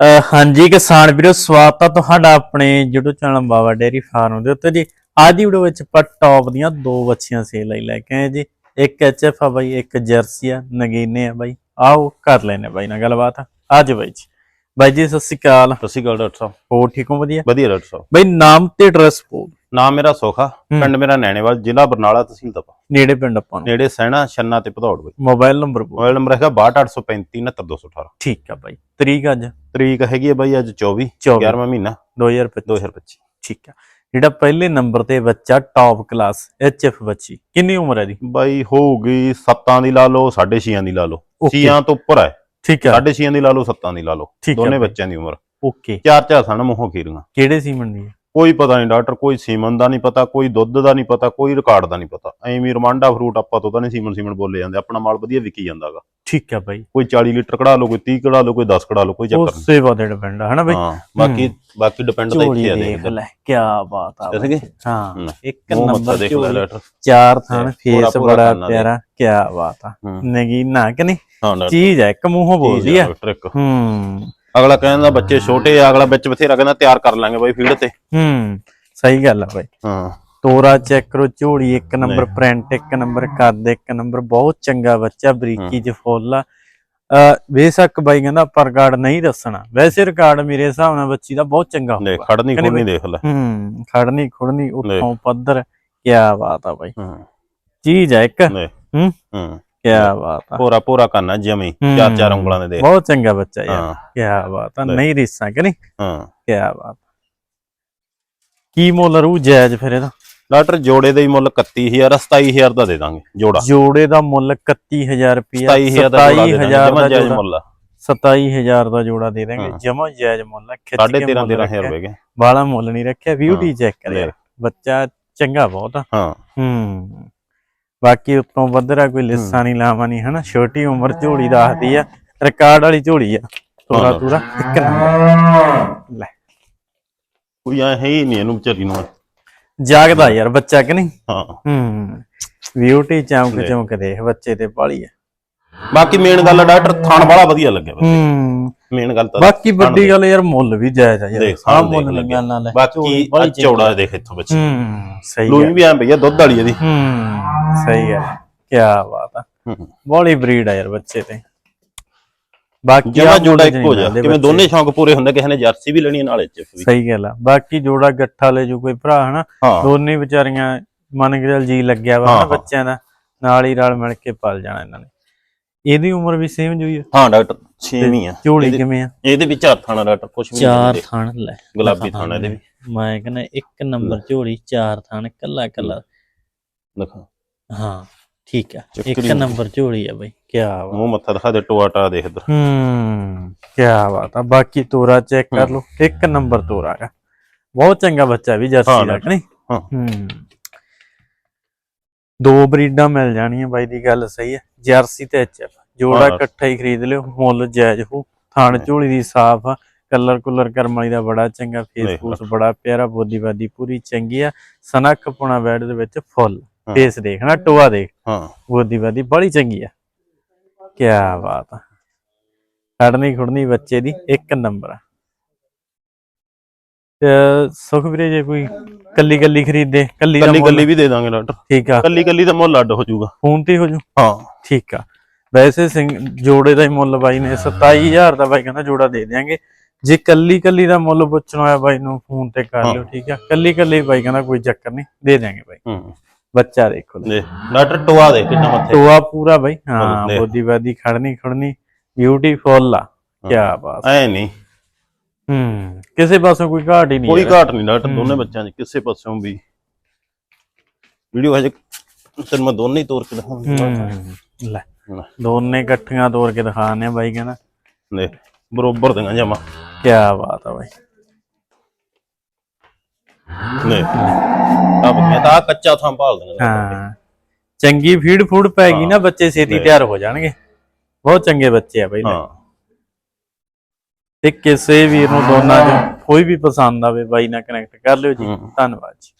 ਹਾਂਜੀ ਕਿਸਾਨ ਵੀਰੋ, ਸਵਾਗਤ ਆ ਤੁਹਾਡਾ ਆਪਣੇ YouTube channel Baba dairy farm ਦੇ ਉੱਤੇ ਜੀ। ਅੱਜ ਦੀ ਵੀਡੀਓ ਵਿੱਚ ਆਪਾਂ ਟੌਪ ਦੀਆਂ ਦੋ ਬੱਚੀਆਂ ਸੇਲ ਲਈ ਲੈ ਕੇ ਆਏ ਜੀ। ਇੱਕ ਐਚਐਫ ਆ ਬਾਈ, ਇੱਕ ਜਰਸੀ ਆ, ਨਗੀਨੇ ਆ ਬਾਈ। ਆਓ ਕਰ ਲੈਨੇ ਬਾਈ ਨਾਲ ਗੱਲਬਾਤ। ਅੱਜ ਬਾਈ ਜੀ। ਬਾਈ ਜੀ ਸਤਿ ਸ਼੍ਰੀ ਅਕਾਲ। ਸਤਿ ਸ਼੍ਰੀ ਅਕਾਲ ਡਾਕਟਰ ਸਾਹਿਬ। ਹੋਰ ਠੀਕ ਹੋ ਵਧੀਆ? ਵਧੀਆ ਡਾਕਟਰ ਸਾਹਿਬ। ਬਾਈ ਨਾਮ ਤੇ ਐਡਰੈਸ ਬੋਲ। ਨਾਮ ਮੇਰਾ ਸੋਖਾ ਪਿੰਡ ਮੇਰਾ ਨੈਣੇਵਾਲ ਜ਼ਿਲ੍ਹਾ ਬਰਨਾਲਾ ਤਹਿਸੀਲ ਤਪਾ। ਨੇੜੇ ਪਿੰਡ ਆਪਾਂ ਨੇੜੇ ਸੈਣਾ ਛੰਨਾ ਤੇ ਭਦੌੜ ਬਈ। ਮੋਬਾਈਲ ਨੰਬਰ ਮੋਬਾਈਲ ਨੰਬਰ ਹੈਗਾ 6285 69218 ਠੀਕ ਆ ਬਾਈ। ਤਰੀਕ ਅੱਜ? ਤਰੀਕ ਹੈਗੀ ਹੈ ਬਾਈ ਅੱਜ 24 24 11ਵਾਂ ਮਹੀਨਾ। 2025 2025 ਠੀਕ ਆ। ਜਿਹੜਾ ਪਹਿਲੇ ਨੰਬਰ ਤੇ ਬੱਚਾ ਟੌਪ ਕਲਾਸ ਐਚਐਫ ਬੱਚੀ ਕਿੰਨੀ ਉਮਰ ਹੈ ਦੀ ਬਾਈ ਹੋਊਗੀ 7 ਦੀ ਲਾ ਲਓ 6.5 ਦੀ ਲਾ ਲਓ। Okay. 6 ਤੋਂ ਉੱਪਰ ਹੈ। ਠੀਕ ਆ 6.5 ਦੀ ਲਾ ਲਓ 7 ਦੀ ਲਾ ਲਓ। ਦੋਨੇ। ਬੱਚਿਆਂ ਦੀ ਉਮਰ। ਓਕੇ। ਚਾਰ ਚਾਰ ਸਣ ਮੂੰਹੋਂ ਖੀਰੀਆਂ। ਕਿਹੜੇ ਸੀਮਨ ਦੀ ਹੈ? ਕੋਈ ਪਤਾ ਨਹੀਂ ਡਾਕਟਰ ਕੋਈ ਸੀਮਨ ਦਾ ਨਹੀਂ ਪਤਾ ਕੋਈ ਦੁੱਧ ਦਾ ਨਹੀਂ ਪਤਾ ਕੋਈ ਰਿਕਾਰਡ ਦਾ ਨਹੀਂ ਪਤਾ। ਐਵੇਂ ਹੀ ਰਮਾਂਡਾ ਫਰੂਟ ਆਪਾਂ ਤੋਂ ਤਾਂ ਨਹੀਂ ਸੀਮਨ ਸੀਮਨ ਬੋਲੇ ਜਾਂਦੇ ਆਪਣਾ ਮਾਲ ਵਧੀਆ ਵਿਕੀ ਜਾਂਦਾਗਾ। ਠੀਕ ਆ ਬਾਈ। ਕੋਈ 40 ਲੀਟਰ ਕਢਾ ਲਓ ਕੋਈ 30 ਕਢਾ ਲਓ ਕੋਈ 10 ਕਢਾ ਲਓ ਕੋਈ ਚੱਕਰ ਨਹੀਂ। ਸੇਵਾ ਤੇ ਡਿਪੈਂਡ ਹੈ ਨਾ ਬਾਈ? ਹਾਂ ਬਾਕੀ ਬਾਕੀ ਡਿਪੈਂਡ ਤਾਂ ਇੱਥੇ ਆ ਦੇਖ ਲੈ। ਕੀ ਬਾਤ ਆ। ਗਏ? ਹਾਂ। ਇੱਕ ਨੰਬਰ ਦੇਖ ਲੈ ਝੋਲੀ ਡਾਕਟਰ ਚਾਰ ਥਣ ਫੇਸ ਬੜਾ। ਪਿਆਰਾ ਕੀ ਬਾਤ ਆ। ਹੂੰ। ਨਗੀਨਾ ਕਿ ਨਹੀਂ? ਹਾਂ ਚੀਜ਼ ਹੈ ਇੱਕ ਮੂੰਹੋਂ ਬੋਲਦੀ ਆ। ਟ੍ਰਿਕ ਹੂੰ। ਅਗਲਾ ਕਹਿੰਦਾ ਬੱਚੇ ਛੋਟੇ ਆ ਅਗਲਾ ਵਿੱਚ ਬਥੇਰਾ ਕਹਿੰਦਾ ਤਿਆਰ ਕਰ ਲਾਂਗੇ ਬਾਈ ਫੀਲਡ ਤੇ। ਹੂੰ ਸਹੀ ਗੱਲ ਆ ਬਾਈ। ਹਾਂ। ਤੋਰਾ ਚੈੱਕ ਕਰੋ ਝੋਲੀ ਇੱਕ ਨੰਬਰ। ਪ੍ਰਿੰਟ ਇੱਕ ਨੰਬਰ ਕੱਦ ਇੱਕ ਨੰਬਰ ਬਹੁਤ ਚੰਗਾ ਬੱਚਾ ਬਰੀਕੀ ਚ ਫੁੱਲ ਆ। ਬੇਸ਼ੱਕ ਬਾਈ ਕਹਿੰਦਾ ਪਰ ਰਿਕਾਰਡ ਨਹੀਂ ਦੱਸਣਾ। ਵੈਸੇ ਰਿਕਾਰਡ ਮੇਰੇ ਹਿਸਾਬ ਨਾਲ ਬੱਚੀ ਦਾ ਬਹੁਤ ਚੰਗਾ ਹੋਊਗਾ। ਖੜਨੀ ਖੁੜਨੀ ਦੇਖ ਲੈ। ਹੂੰ ਖੜਨੀ ਖੁੜਨੀ ਉੱਥੋਂ ਪੱਧਰ ਕੀ ਬਾਤ ਆ ਬਾਈ। ਚੀਜ਼ ਹੈ ਇੱਕ। ਹੂੰ? ਹਾਂ। ਕੀ ਬਾਤ ਆ। ਪੂਰਾ ਪੂਰਾ ਕਰਨਾ ਜਮੀ। ਚਾਰ ਚਾਰ ਉਂਗਲਾਂ ਦੇ ਦੇਖ। ਬਹੁਤ ਚੰਗਾ ਬੱਚਾ ਯਾਰ। ਕੀ ਬਾਤ ਆ। ਨਹੀਂ। ਰੀਸਾਂ ਕਿ ਨਹੀਂ? ਹਾਂ। ਕੀ ਬਾਤ ਕੀ ਮੁੱਲ ਰੂ ਜਾਇਜ਼ ਫਿਰ ਇਹਦਾ? ਡਾਕਟਰ ਜੋੜੇ ਦਾ ਹੀ ਮੁੱਲ 31000 27000 ਦਾ ਦੇ ਦਾਂਗੇ ਜੋੜਾ। ਜੋੜੇ ਦਾ ਮੁੱਲ 31000 ਰੁਪਿਆ 27000 ਦਾ ਜੋੜਾ ਦੇ ਦਾਂਗੇ 27000 ਜਮਾ ਦਾ ਜਾਇਜ਼ ਜੋੜਾ। ਮੁੱਲ ਆ। 27000 ਦਾ ਜੋੜਾ ਦੇ ਦਾਂਗੇ। ਜਮਾ ਜਾਇਜ਼ ਮੁੱਲ ਆ, ਖਿੱਚ ਕੇ 13 ਮੁੱਲ 13000 ਰੱਖਿਆ। ਰੁਪਏ ਕੇ। ਬਾਲਾ ਮੁੱਲ ਨਹੀਂ ਰੱਖਿਆ ਬਿਊਟੀ ਚੈੱਕ ਕਰ ਲੈ। ਯਾਰ ਬੱਚਾ ਚੰਗਾ ਬਹੁਤ ਆ। ਹਾਂ। ਹੂੰ। ਬਾਕੀ ਉਤੋਂ ਵੱਧਰਾ ਕੋਈ ਲਿੱਸਾ ਨਹੀਂ ਲਾਵਾ ਨਹੀਂ ਹਨਾ? ਛੋਟੀ ਉਮਰ ਝੋਲੀ ਦੱਸਦੀ ਆ ਰਿਕਾਰਡ ਵਾਲੀ ਝੋਲੀ ਆ। ਤੋਰਾ। ਤੂਰਾ ਇੱਕ ਨੰਬਰ। ਲੈ। ਕੋਈ ਐ ਹੈ ਹੀ ਨਹੀਂ ਇਹਨੂੰ ਵਿਚਾਰੀ ਨੂੰ। ਜਾਗਦਾ ਯਾਰ ਬੱਚਾ ਕਿ ਨਹੀਂ? ਹਾਂ। ਹੂੰ। ਬਿਊਟੀ ਚਮਕ। ਚਮਕ ਦੇਖ ਬੱਚੇ ਤੇ ਬਾਲੀ ਆ। ਬਾਕੀ ਮੇਨ ਗੱਲ ਆ ਡਾਕਟਰ ਥਾਣ ਵਾਲਾ ਵਧੀਆ ਲੱਗਿਆ ਹੂੰ। ਮੇਨ ਗੱਲ ਤਾਂ ਬਾਕੀ ਵੱਡੀ ਗੱਲ ਯਾਰ ਮੁੱਲ ਵੀ ਜਾਇਜ਼ ਆ ਯਾਰ। ਸਾਲ ਮੁੱਲ ਲੱਗਿਆ। ਨਾਲ ਬਾਕੀ ਆ। ਚੌੜਾ ਦੇਖ ਇੱਥੋਂ ਬੱਚੇ। ਹੂੰ ਸਹੀ ਲੂਈ ਹੈ ਵੀ ਐ ਭਈਆ ਦੁੱਧ ਵਾਲੀ ਇਹਦੀ। ਹੂੰ ਸਹੀ ਹੈ ਕੀ ਬਾਤ ਆ। ਬੋਲੀ ਬਰੀਡ ਆ ਯਾਰ ਬੱਚੇ ਤੇ। ਬਾਕੀ ਜਮਾ ਜੋੜਾ ਇੱਕੋ ਜਿਹਾ ਮਿਲਦੇ ਕਿਵੇਂ। ਦੋਨੇ ਸ਼ੌਂਕ ਪੂਰੇ ਹੁੰਦੇ ਕਿਸੇ ਨੇ ਜਰਸੀ ਵੀ ਲੈਣੀ ਹੈ ਨਾਲੇ ਵੀ। ਸਹੀ ਗੱਲ ਆ। ਬਾਕੀ ਜੋੜਾ ਗੱਠਾ ਲੈ ਜੋ ਕੋਈ ਭਰਾ ਹਨਾ ਹਾਂ। ਦੋਨੇ ਵਿਚਾਰੀਆਂ ਮਨ ਗਰਲ ਜੀ ਲੱਗਿਆ ਵਾ ਹਾਂ, ਹਾਂ। ਬੱਚਿਆਂ ਦਾ ਨਾਲ ਹੀ ਰਲ ਮਿਲ ਕੇ ਪਲ ਜਾਣਾ ਇਹਨਾਂ ਨੇ। ਇਹਦੀ ਉਮਰ ਵੀ ਸੇਮ ਜੋਈ ਆ। ਹਾਂ ਡਾਕਟਰ ਛੇਵੀਂ ਹੀ ਆ। ਝੋਲੀ ਕਿਵੇਂ ਆ? ਇਹਦੇ ਵਿੱਚ ਹੱਥ ਥਾਣਾ ਡਾਕਟਰ ਕੁਛ ਵੀ ਨਹੀਂ ਚਾਰ। ਥਣ ਲੈ ਗੁਲਾਬੀ ਥਾਣਾ ਇਹਦੇ ਵੀ। ਮੈਂ ਕਹਿੰਦਾ ਇੱਕ ਨੰਬਰ ਝੋਲੀ ਚਾਰ ਥਣ ਕੱਲਾ ਕੱਲਾ ਦਿਖਾ। ਹਾਂ। ਠੀਕ ਆ ਇੱਕ। ਨੰਬਰ ਝੋਲੀ ਆ ਬਈ ਕੀ ਬਾਤ ਮੂੰਹ ਮੱਥਾ ਦਿਖਾ ਦੇ ਟੋਆਟਾ ਦੇਖ ਇੱਧਰ ਹੂੰ ਕੀ ਬਾਤ ਆ ਬਾਕੀ ਤੋਰਾ ਚੈੱਕ ਕਰ ਲਓ ਇੱਕ ਨੰਬਰ ਤੋਰਾ ਹੈ ਬਹੁਤ ਚੰਗਾ ਬੱਚਾ ਵੀ ਜਰਸੀ ਹਾਂ, ਦਾ ਕਿ ਨਹੀਂ ਹਾਂ। ਹੂੰ ਦੋ ਬਰੀਡਾਂ ਮਿਲ ਜਾਣੀਆਂ ਬਾਈ ਦੀ ਗੱਲ ਸਹੀ ਹੈ ਜਰਸੀ ਤੇ ਐਚਐਫ ਜੋੜਾ ਹਾਂ। ਇਕੱਠਾ ਹੀ ਖਰੀਦ ਲਿਓ ਮੁੱਲ ਜਾਇਜ਼ ਹੋ ਥਾਣ। ਝੋਲੀ ਦੀ ਸਾਫ਼ ਆ ਕਲਰ ਕੁਲਰ ਕਰਮ ਵਾਲੀ ਦਾ ਬੜਾ ਚੰਗਾ ਫੇਸ ਦੇਖ ਫੂਸ ਬੜਾ ਪਿਆਰਾ ਬੋਦੀ ਬਾਦੀ ਪੂਰੀ ਚੰਗੀ ਆ ਸਨੱਖ ਪੁਣਾ ਬੈਡ ਦੇ ਵਿੱਚ ਫੁੱਲ। ਫੇਸ ਦੇਖਣਾ ਟੋਆ ਦੇਖ। ਹਾਂ। ਬੋਦੀ ਬਾਦੀ ਬੜੀ ਚੰਗੀ ਆ। ਕੀ ਬਾਤ ਆ। ਖੜਨੀ ਖੁੜਨੀ ਬੱਚੇ ਦੀ ਇੱਕ ਨੰਬਰ ਆ। ਸੁਖ ਵੀਰੇ ਜੇ ਕੋਈ ਕੱਲੀ ਕੱਲੀ ਖਰੀਦੇ ਕੱਲੀ ਕੱਲੀ ਮੁੱਲ ਕੱਲੀ ਵੀ ਦੇ ਦਾਂਗੇ ਡਾਕਟਰ। ਠੀਕ ਆ। ਕੱਲੀ ਕੱਲੀ ਦਾ ਮੁੱਲ ਅੱਡ ਹੋ ਜਾਊਗਾ। ਫੋਨ ਤੇ ਹੋ ਜੂ? ਹਾਂ। ਠੀਕ ਆ। ਵੈਸੇ ਸਿੰਘ ਜੋੜੇ ਦਾ ਹੀ ਮੁੱਲ ਬਾਈ ਨੇ 27000 ਦਾ ਬਾਈ ਕਹਿੰਦਾ ਜੋੜਾ ਦੇ ਦਿਆਂਗੇ। ਜੇ ਕੱਲੀ ਕੱਲੀ ਦਾ ਮੁੱਲ ਪੁੱਛਣਾ ਹੋਇਆ ਬਾਈ ਨੂੰ ਫੋਨ ਤੇ ਕਰ। ਲਿਓ ਠੀਕ ਆ। ਕੱਲੀ ਕੱਲੀ ਬਾਈ ਕਹਿੰਦਾ ਕੋਈ ਚੱਕਰ ਨਹੀਂ ਦੇ ਦਿਆਂਗੇ ਬਾਈ। ਹੂੰ। ਬੱਚਾ ਦੇਖੋ ਲੈ। ਦੇ ਡਾਕਟਰ ਟੋਆ ਦੇ ਕਿੰਨਾ ਮੱਥੇ। ਟੋਆ ਪੂਰਾ ਬਾਈ। ਹਾਂ। ਬੋਦੀ ਬਾਦੀ ਖੜਨੀ ਖੜਨੀ ਬਿਊਟੀਫੁਲ ਆ। ਕੀ ਬਾਤ। ਐ ਨਹੀਂ। ਹੂੰ ਕਿਸੇ ਪਾਸੋਂ ਕੋਈ ਘਾਟ ਹੀ ਨਹੀਂ ਕੋਈ। ਘਾਟ ਨਹੀਂ ਡਾਕਟਰ। ਦੋਨੇ ਬੱਚਿਆਂ 'ਚ ਕਿਸੇ ਪਾਸਿਓਂ ਵੀ। ਵੀਡੀਓ ਹਜੇ ਤੈਨੂੰ ਮੈਂ ਦੋਨੇ ਹੀ ਤੋਰ ਕੇ ਦਿਖਾਉਂਗਾ ਲੈ। ਦੋਨੇ ਇਕੱਠੀਆਂ ਤੋੜ ਕੇ ਦਿਖਾਣੇ ਬਾਈ ਕਹਿੰਦਾ। ਦੇ ਬਰੋਬਰ ਦੀਆਂ ਜਮਾ। ਕੀ ਬਾਤ ਆ ਬਾਈ। ਨੇ। ਆ ਬੱਕੀਆਂ ਤਾਂ ਆਹ ਕੱਚਾ ਥਾਂ ਭਾਲ ਦੇਣਾ। ਹਾਂ। ਚੰਗੀ ਫੀਡ ਫੂਡ ਪੈ ਗਈ ਨਾ ਬੱਚੇ ਛੇਤੀ। ਤਿਆਰ ਹੋ ਜਾਣਗੇ। ਬਹੁਤ ਚੰਗੇ ਬੱਚੇ ਆ ਬਾਈ ਲੈ। ਹਾਂ। ਤੇ ਕਿਸੇ ਵੀਰ ਨੂੰ ਦੋਨਾਂ ਚੋਂ ਕੋਈ ਵੀ ਪਸੰਦ ਆਵੇ ਬਾਈ ਨਾਲ ਕਨੈਕਟ ਕਰ ਲਿਓ ਜੀ। ਧੰਨਵਾਦ ਜੀ।